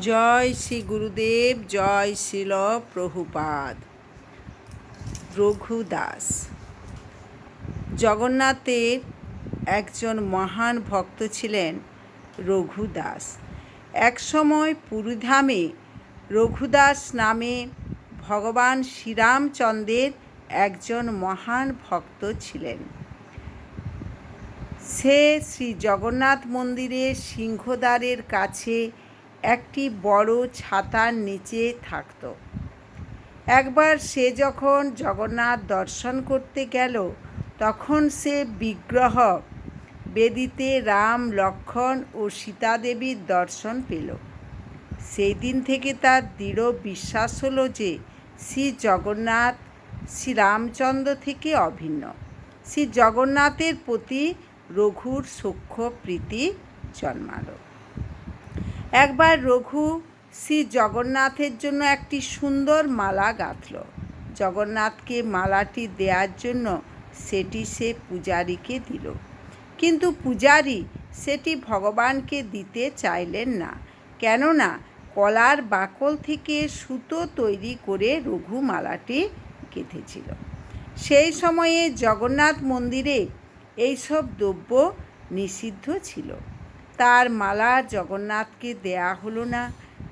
জয় শ্রী গুরুদেব, জয় শিল প্রভুপাদ। রঘুদাস। জগন্নাথের একজন মহান ভক্ত ছিলেন রঘুদাস। একসময় পুরীধামে রঘুদাস নামে ভগবান শ্রীরামচন্দ্রের একজন মহান ভক্ত ছিলেন। সে শ্রী জগন্নাথ মন্দিরের সিংহদ্বারের কাছে একটি বড় ছাতার নিচে থাকত। একবার সে যখন জগন্নাথ দর্শন করতে গেল, তখন সে বিগ্রহ বেদিতে রাম লক্ষ্মণ ও সীতাদেবীর দর্শন পেল। সেই দিন থেকে তার দৃঢ় বিশ্বাস হলো যে শ্রী জগন্নাথ শ্রীরামচন্দ্র থেকে অভিন্ন। শ্রী জগন্নাথের প্রতি রঘুর সূক্ষ্ম প্রীতি জন্মালো। একবার রঘু শ্রী জগন্নাথের জন্য একটি সুন্দর মালা গাঁথল। জগন্নাথকে মালাটি দেওয়ার জন্য সেটি সে পূজারীকে দিল। কিন্তু পূজারী সেটি ভগবানকে দিতে চাইলেন না। কেননা কলার বাকল থেকে সুতো তৈরি করে রঘু মালাটি গেঁথেছিল। সেই সময়ে জগন্নাথ মন্দিরে এইসব দ্রব্য নিষিদ্ধ ছিল। তার মালা জগন্নাথকে দেয়া হলো না।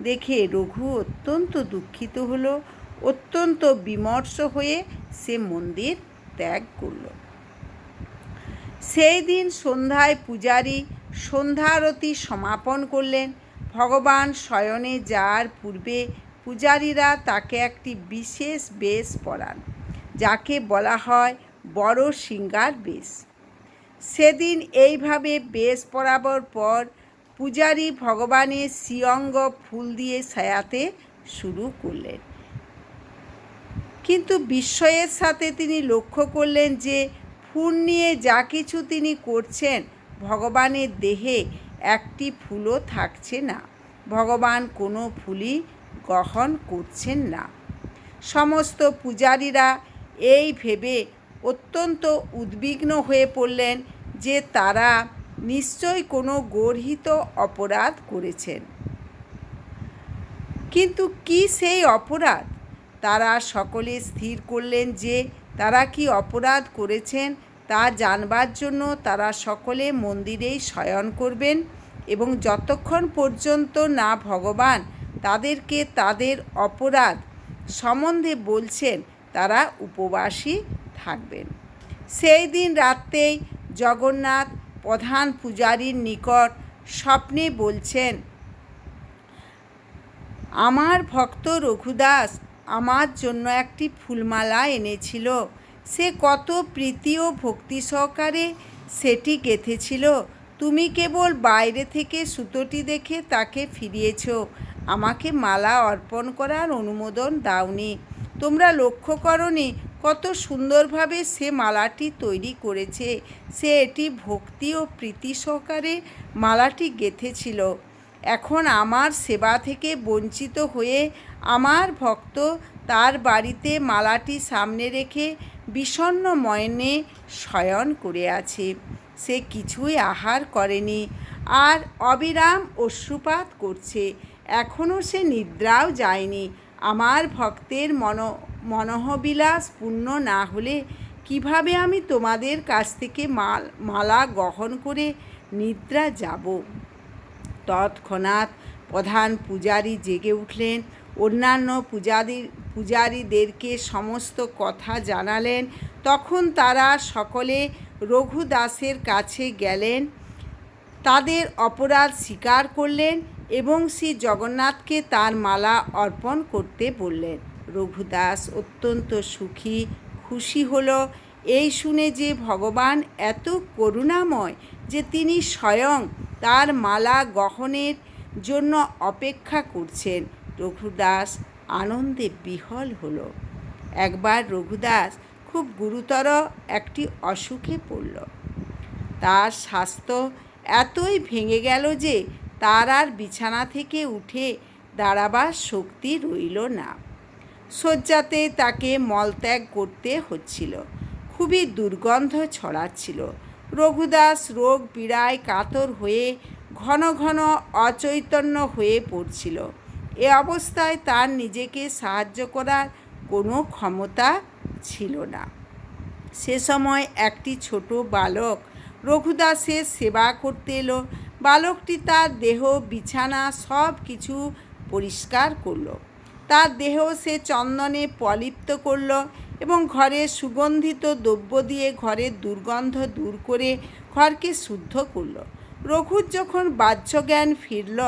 দেখে রঘু অত্যন্ত দুঃখিত হলো, অত্যন্ত বিমর্ষ হয়ে সে মন্দির ত্যাগ করল। সেই দিন সন্ধ্যায় পূজারী সন্ধ্যারতি সমাপন করলেন। ভগবান শয়নে যাওয়ার পূর্বে পূজারীরা তাকে একটি বিশেষ বেশ পরান, যাকে বলা হয় বড় সিঙ্গার বেশ। সেদিন এইভাবে বেশ পরাবর পর পূজারী ভগবানের শ্রীঅঙ্গ ফুল দিয়ে সায়াতে শুরু করলেন। কিন্তু বিস্ময়ের সাথে তিনি লক্ষ্য করলেন যে ফুল নিয়ে যা কিছু তিনি করছেন, ভগবানের দেহে একটি ফুলও থাকছে না। ভগবান কোনো ফুলই গ্রহণ করছেন না। সমস্ত পূজারীরা এই ভেবে অত্যন্ত উদ্বিগ্ন হয়ে পড়লেন যে তারা নিশ্চয় কোনো গর্হিত অপরাধ করেছেন। কিন্তু কি সেই অপরাধ? তারা সকলে স্থির করলেন যে তারা কি অপরাধ করেছেন তা জানবার জন্য তারা সকলে মন্দিরেই শয়ন করবেন এবং যতক্ষণ পর্যন্ত না ভগবান তাদেরকে তাদের অপরাধ সম্বন্ধে বলছেন, তারা উপবাসী থাকবেন। সেই দিন রাত্রেই জগন্নাথ প্রধান পূজারীর নিকট স্বপ্নে বলছেন, আমার ভক্ত রঘুদাস আমার জন্য একটি ফুলমালা এনেছিল। সে কত প্রীতি ও ভক্তি সহকারে সেটি গেঁথেছিল। তুমি কেবল বাইরে থেকে সুতোটি দেখে তাকে ফিরিয়েছ। আমাকে মালা অর্পণ করার অনুমোদন দাওনি। তোমরা লক্ষ্য করনি কত সুন্দরভাবে সে মালাটি তৈরি করেছে। সে এটি ভক্তি ও প্রীতি সহকারে মালাটি গেঁথেছিল। এখন আমার সেবা থেকে বঞ্চিত হয়ে আমার ভক্ত তার বাড়িতে মালাটি সামনে রেখে বিষণ্ন ময়নে শয়ন করে আছে। সে কিছুই আহার করেনি আর অবিরাম অশ্রুপাত করছে। এখনও সে নিদ্রাও যায়নি। আমার ভক্তের মন মনোহবিলাস পূর্ণ না হলে কীভাবে আমি তোমাদের কাছ থেকে মাল, মালা গ্রহণ করে নিদ্রা যাব? তৎক্ষণাৎ প্রধান পূজারী জেগে উঠলেন। অন্যান্য পূজারী, পূজারীদেরকে সমস্ত কথা জানালেন। তখন তারা সকলে রঘুদাসের কাছে গেলেন। তাদের অপরাধ স্বীকার করলেন এবং শ্রী জগন্নাথকে তার মালা অর্পণ করতে বললেন। রঘুদাস অত্যন্ত সুখী, খুশি হলো। এই শুনে যে ভগবান এত করুণাময় যে তিনি স্বয়ং তার মালা গ্রহণের জন্য অপেক্ষা করছেন রঘুদাস আনন্দে বিহল হলো। একবার রঘুদাস খুব গুরুতর একটি অসুখে পড়ল। তার স্বাস্থ্য এতই ভেঙে গেল যে তার আর বিছানা থেকে উঠে দাঁড়াবার শক্তি রইল না। শয্যাতে তাকে মলত্যাগ করতে হচ্ছিল। খুবই দুর্গন্ধ ছড়াচ্ছিল। রঘুদাস রোগ পীড়ায় কাতর হয়ে ঘন ঘন অচৈতন্য হয়ে পড়ছিল। এ অবস্থায় তার নিজেকে সাহায্য করার কোনো ক্ষমতা ছিল না। সে সময় একটি ছোট বালক রঘুদাসের সেবা করতে এলো। বালকটি তার দেহ, বিছানা সব কিছু পরিষ্কার করল। তার দেহ সে চন্দনে পলিপ্ত করল এবং ঘরে সুগন্ধিত দ্রব্য দিয়ে ঘরের দুর্গন্ধ দূর করে ঘরকে শুদ্ধ করল। রঘুর যখন বাহ্যজ্ঞান ফিরল,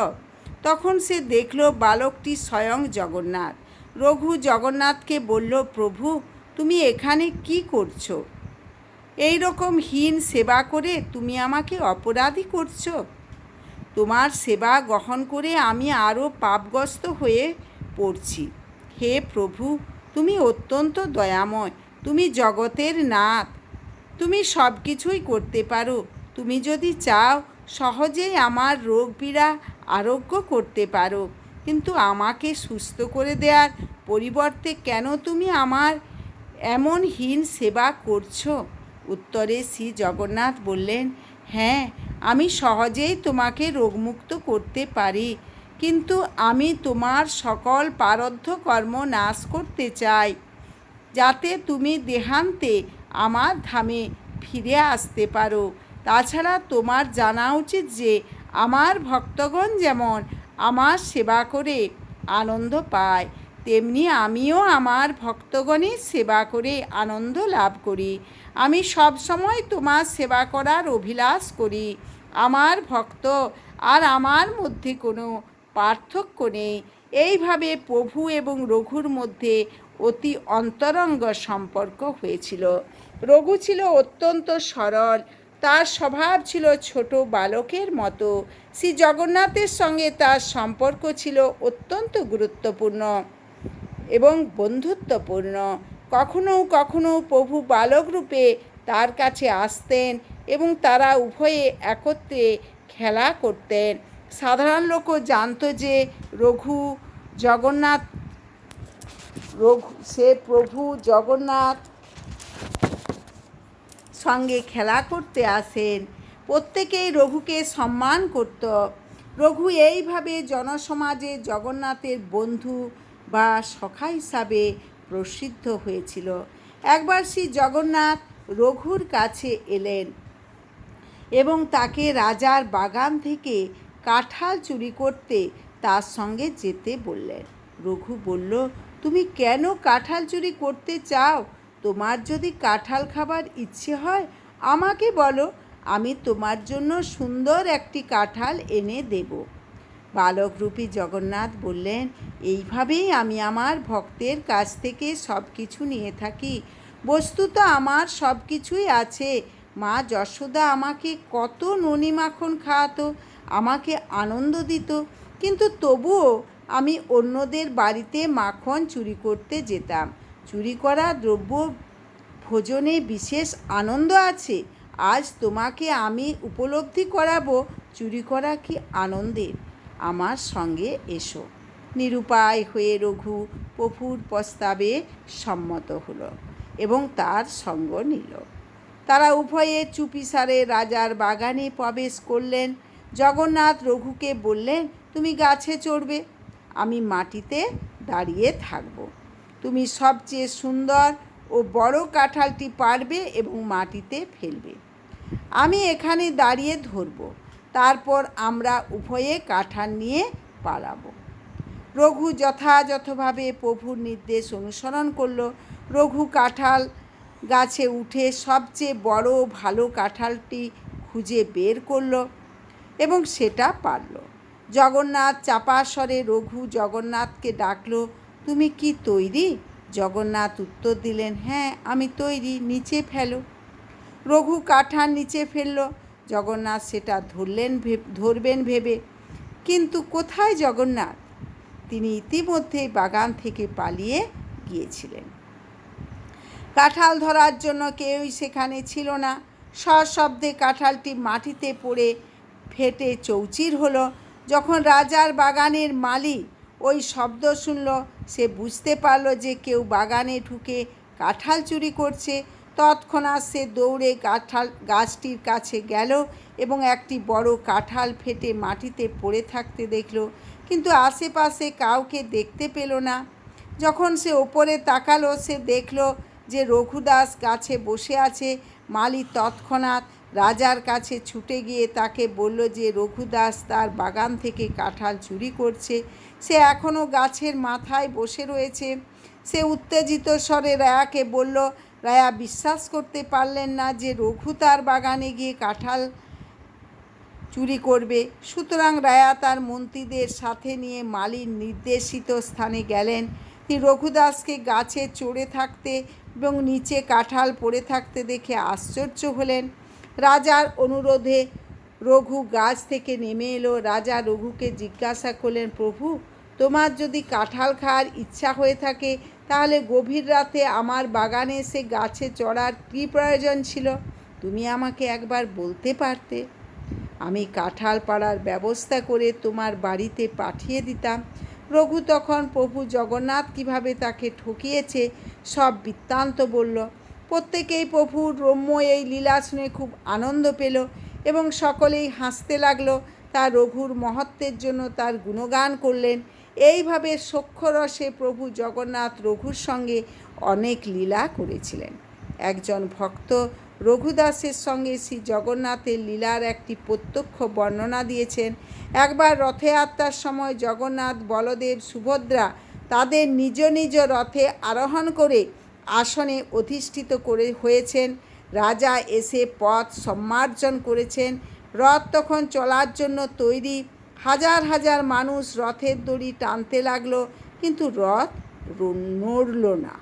তখন সে দেখল বালকটি স্বয়ং জগন্নাথ। রঘু জগন্নাথকে বলল, প্রভু, তুমি এখানে কি করছ? এই রকম হীন সেবা করে তুমি আমাকে অপরাধী করছ? তোমার সেবা গ্রহণ করে আমি আরও পাপগ্রস্ত হয়ে পড়ছি। হে প্রভু, তুমি অত্যন্ত দয়াময়, তুমি জগতের নাথ। তুমি সব কিছুই করতে পারো, তুমি যদি চাও সহজেই আমার রোগ পীড়া আরোগ্য করতে পারো। কিন্তু আমাকে সুস্থ করে দেওয়ার পরিবর্তে কেন তুমি আমার এমন হীন সেবা করছ? উত্তরে শ্রী জগন্নাথ বললেন হ্যাঁ আমি সহজেই তোমাকে রোগমুক্ত করতে পারি। কিন্তু আমি তোমার সকল পারদ্ধ কর্ম নাশ করতে চাই, যাতে তুমি দেহান্তে আমার ধামে ফিরে আসতে পারো। তাছাড়া তোমার জানা উচিত যে, আমার ভক্তগণ যেমন আমার সেবা করে আনন্দ পায়, তেমনি আমিও আমার ভক্তগণের সেবা করে আনন্দ লাভ করি। আমি সব সময় তোমার সেবা করার অভিলাষ করি। আমার ভক্ত আর আমার মধ্যে কোনো পার্থক্য নেই। এইভাবে প্রভু এবং রঘুর মধ্যে অতি অন্তরঙ্গ সম্পর্ক হয়েছিল। রঘু ছিল অত্যন্ত সরল, তার স্বভাব ছিল ছোট বালকের মতো। শ্রী জগন্নাথের সঙ্গে তার সম্পর্ক ছিল অত্যন্ত গুরুত্বপূর্ণ এবং বন্ধুত্বপূর্ণ। কখনো কখনো প্রভু বালক রূপে তার কাছে আসতেন এবং তারা উভয়ে একত্রে খেলা করতেন। সাধারণ লোকও জানতো যে রঘু জগন্নাথ, রঘু, সে প্রভু জগন্নাথ সঙ্গে খেলা করতে আসেন। প্রত্যেকেই রঘুকে সম্মান করত। রঘু এইভাবে জনসমাজে জগন্নাথের বন্ধু বা সখা হিসাবে প্রসিদ্ধ হয়েছিল। একবার শ্রী জগন্নাথ রঘুর কাছে এলেন এবং তাকে রাজার বাগান থেকে কাঁঠাল চুরি করতে তার সঙ্গে যেতে বললেন। রঘু বলল, তুমি কেন কাঁঠাল চুরি করতে চাও? তোমার যদি কাঁঠাল খাবার ইচ্ছে হয়, আমাকে বলো, আমি তোমার জন্য সুন্দর একটি কাঁঠাল এনে দেব। বালকরূপী জগন্নাথ বললেন, এইভাবেই আমি আমার ভক্তের কাছ থেকে সব কিছু নিয়ে থাকি। বস্তুত আমার সব কিছুই আছে। মা যশোদা আমাকে কত ননি মাখন খাওয়াতো। আমাকে আনন্দ দিত। কিন্তু তবুও আমি অন্যদের বাড়িতে মাখন চুরি করতে যেতাম। চুরি করা দ্রব্য ভোজনে বিশেষ আনন্দ আছে। আজ তোমাকে আমি উপলব্ধি করাবো, চুরি করা কি আনন্দের? আমার সঙ্গে এসো। নিরুপায় হয়ে রঘু প্রভুর প্রস্তাবে সম্মত হলো এবং তার সঙ্গ নিল। তারা উভয়ে চুপিসারে রাজার বাগানে প্রবেশ করলেন। জগন্নাথ রঘুকে বললেন, তুমি গাছে চড়বে, আমি মাটিতে দাঁড়িয়ে থাকব। তুমি সবচেয়ে সুন্দর ও বড় কাঁঠালটি পারবে এবং মাটিতে ফেলবে। আমি এখানে দাঁড়িয়ে ধরব, তারপর আমরা উভয়ে কাঁঠাল নিয়ে পালাবো। রঘু যথাযথভাবে প্রভুর নির্দেশ অনুসরণ করল। রঘু কাঁঠাল গাছে উঠে সবচেয়ে বড় ভালো কাঁঠালটি খুঁজে বের করল। এবং সেটা পারল। জগন্নাথ চাপাস্বরে রঘু জগন্নাথকে ডাকলো, তুমি কি তৈরি? জগন্নাথ উত্তর দিলেন হ্যাঁ আমি তৈরি, নিচে ফেলো। রঘু কাঠার নিচে ফেলল। জগন্নাথ সেটা ধরলেন ধরবেন ভেবে, কিন্তু কোথায় জগন্নাথ? তিনি ইতিমধ্যেই বাগান থেকে পালিয়ে গিয়েছিলেন। কাঁঠাল ধরার জন্য কেউই সেখানে ছিল না। সশব্দে কাঁঠালটি মাটিতে পড়ে ফেটে চৌচির হলো। যখন রাজার বাগানের মালি ওই শব্দ শুনল, সে বুঝতে পারল যে কেউ বাগানে ঢুকে কাঁঠাল চুরি করছে। তৎক্ষণাৎ সে দৌড়ে কাঁঠাল গাছটির কাছে গেল এবং একটি বড় কাঁঠাল ফেটে মাটিতে পড়ে থাকতে দেখল। কিন্তু আশেপাশে কাউকে দেখতে পেল না। যখন সে ওপরে তাকালো, সে দেখল যে রঘুদাস গাছে বসে আছে। মালি তৎক্ষণাৎ রাজার কাছে ছুটে গিয়ে তাকে বলল যে, রঘুদাস তার বাগান থেকে কাঁঠাল চুরি করছে। সে এখনও গাছের মাথায় বসে রয়েছে সে উত্তেজিত স্বরে রায়াকে বলল, রায়া, বিশ্বাস করতে পারলেন না যে, রঘু তার বাগানে গিয়ে কাঁঠাল চুরি করবে সুতরাং রায়া তার মন্ত্রীদের সাথে নিয়ে মালির নির্দেশিত স্থানে গেলেন। তিনি রঘুদাসকে গাছে চড়ে থাকতে এবং নিচে কাঁঠাল পড়ে থাকতে দেখে আশ্চর্য হলেন। রাজার অনুরোধে রঘু গাছ থেকে নেমে এলো। রাজা রঘুকে জিজ্ঞাসা করলেন, প্রভু, তোমার যদি কাঁঠাল খাওয়ার ইচ্ছা হয়ে থাকে, তাহলে গভীর রাতে আমার বাগানে এসে গাছে চড়ার কী প্রয়োজন ছিল? তুমি আমাকে একবার বলতে পারতে। আমি কাঁঠাল পাড়ার ব্যবস্থা করে তোমার বাড়িতে পাঠিয়ে দিতাম। রঘু তখন, প্রভু জগন্নাথ কীভাবে তাকে ঠকিয়েছে? সব বৃত্তান্ত বলল প্রত্যেকেই প্রভুর রম্য এই লীলা শুনে খুব আনন্দ পেল এবং সকলেই হাসতে লাগল। তার রঘুর মহত্বের জন্য তার গুণগান করলেন। এইভাবে সক্ষরসে প্রভু জগন্নাথ রঘুর সঙ্গে অনেক লীলা করেছিলেন। একজন ভক্ত রঘুদাসের সঙ্গে শ্রী জগন্নাথের লীলার একটি প্রত্যক্ষ বর্ণনা দিয়েছেন। একবার রথযাত্রার সময় জগন্নাথ বলদেব সুভদ্রা তাদের নিজ নিজ রথে আরোহণ করে আসনে অধিষ্ঠিত করে হয়েছেন। রাজা এসে পথ সম্মার্জন করেছেন। রথ তখন চলার জন্য তৈরি। হাজার হাজার মানুষ রথের দড়ি টানতে লাগল, কিন্তু রথ নড়ল না।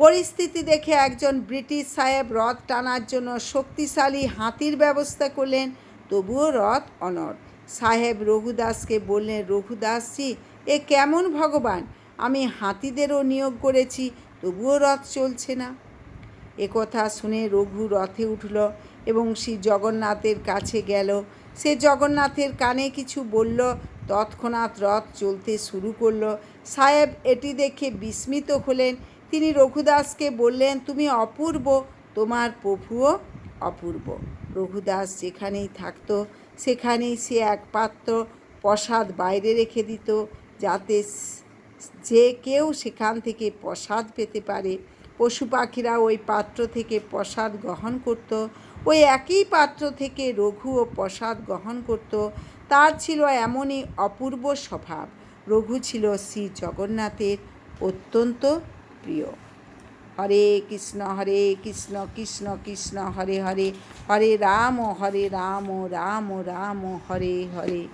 পরিস্থিতি দেখে একজন ব্রিটিশ সাহেব রথ টানার জন্য শক্তিশালী হাতির ব্যবস্থা করলেন, তবুও রথ অনড়। সাহেব রঘুদাসকে বললেন, রঘুদাসজি, এ কেমন ভগবান? আমি হাতিদেরও নিয়োগ করেছি তবুও রথ চলছে না। একথা শুনে রঘু রথে উঠল এবং শ্রী জগন্নাথের কাছে গেল। সে জগন্নাথের কানে কিছু বলল। তৎক্ষণাৎ রথ চলতে শুরু করল। সাহেব এটি দেখে বিস্মিত হলেন। তিনি রঘুদাসকে বললেন, তুমি অপূর্ব, তোমার প্রভুও অপূর্ব। রঘুদাস যেখানেই থাকত, সেখানেই সে এক পাত্র প্রসাদ বাইরে রেখে দিত, যাতে যে কেউ সেখান থেকে প্রসাদ পেতে পারে। পশু পাখিরা ওই পাত্র থেকে প্রসাদ গ্রহণ করত। ওই একই পাত্র থেকে রঘু ও প্রসাদ গ্রহণ করত। তার ছিল এমনই অপূর্ব স্বভাব। রঘু ছিল শ্রী জগন্নাথের অত্যন্ত প্রিয়। হরে কৃষ্ণ হরে কৃষ্ণ কৃষ্ণ কৃষ্ণ, হরে হরে হরে রাম হরে রাম রাম রাম, হরে হরে।